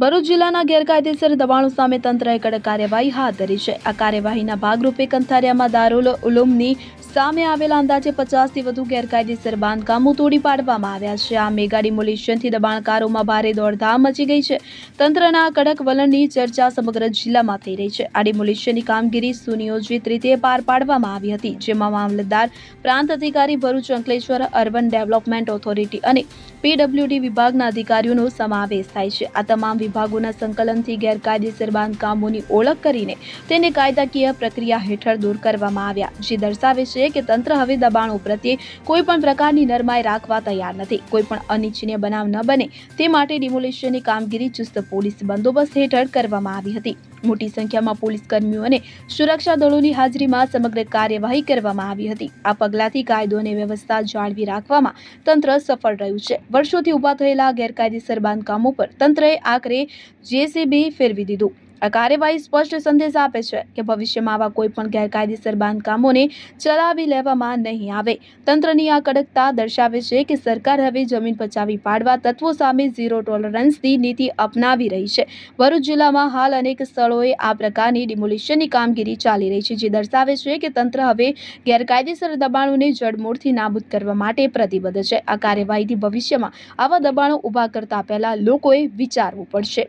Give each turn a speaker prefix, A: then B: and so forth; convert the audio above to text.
A: ભરૂચ જિલ્લાના ગેરકાયદેસર દબાણો સામે તંત્રએ કડક કાર્યવાહી હાથ ધરી છે. આ કાર્યવાહીના ભાગરૂપે કંથારિયામાં દારૂલ ઉલુમની સામે આવેલા અંદાજે પચાસથી વધુ ગેરકાયદેસર બાંધકામો તોડી પાડવામાં આવ્યા છે. આ મેગા ડિમોલિશનથી દબાણકારોમાં ભારે દોડધામ મચી ગઈ છે. તંત્રના કડક વલણની ચર્ચા સમગ્ર જિલ્લામાં થઈ રહી છે. આ ડિમોલિશનની કામગીરી સુનિયોજિત રીતે પાર પાડવામાં આવી હતી, જેમાં મામલતદાર, પ્રાંત અધિકારી Bharuch Ankleshwar, urban development authority અને પીડબ્લ્યુડી વિભાગના અધિકારીઓનો સમાવેશ થાય છે. આ તમામ વિભાગોના સંકલનથી ગેરકાયદેસર બાંધકામોની ઓળખ કરીને તેને કાયદાકીય પ્રક્રિયા હેઠળ દૂર કરવામાં આવ્યા, જે દર્શાવે છે કે તંત્ર હવે દબાણો પ્રત્યે કોઈપણ પ્રકારની નરમાઈ રાખવા તૈયાર નથી. કોઈપણ અનિચ્છનીય બનાવ ન બને તે માટે ડિમોલિશનની કામગીરી ચુસ્ત પોલીસ બંદોબસ્ત હેઠળ કરવામાં આવી હતી. મોટી સંખ્યામાં પોલીસ કર્મીઓ અને સુરક્ષા દળોની હાજરીમાં સમગ્ર કાર્યવાહી કરવામાં આવી હતી. આ પગલાંથી કાયદો અને વ્યવસ્થા જાળવી રાખવામાં તંત્ર સફળ રહ્યું છે. વર્ષોથી ઊભા થયેલા ગેરકાયદેસર બાંધકામો પર તંત્રએ આખરે જેસીબી ફેરવી દીધું. આ કાર્યવાહી સ્પષ્ટ સંદેશ આપે છે કે ભવિષ્યમાં આવા કોઈ પણ ગેરકાયદેસર બાંધકામોને ચલાવી લેવામાં નહીં આવે. તંત્રની આ કડકતા દર્શાવે છે કે સરકાર હવે જમીન પચાવી પાડવા તત્વો સામે ઝીરો ટોલરન્સની નીતિ અપનાવી રહી છે. ભરૂચ જિલ્લામાં હાલ અનેક સ્થળોએ આ પ્રકારની ડિમોલિશનની કામગીરી ચાલી રહી છે, જે દર્શાવે છે કે તંત્ર હવે ગેરકાયદેસર દબાણોને જડમૂળથી નાબૂદ કરવા માટે પ્રતિબદ્ધ છે. આ કાર્યવાહીથી ભવિષ્યમાં આવા દબાણો ઊભા કરતા પહેલા લોકોએ વિચારવું પડશે.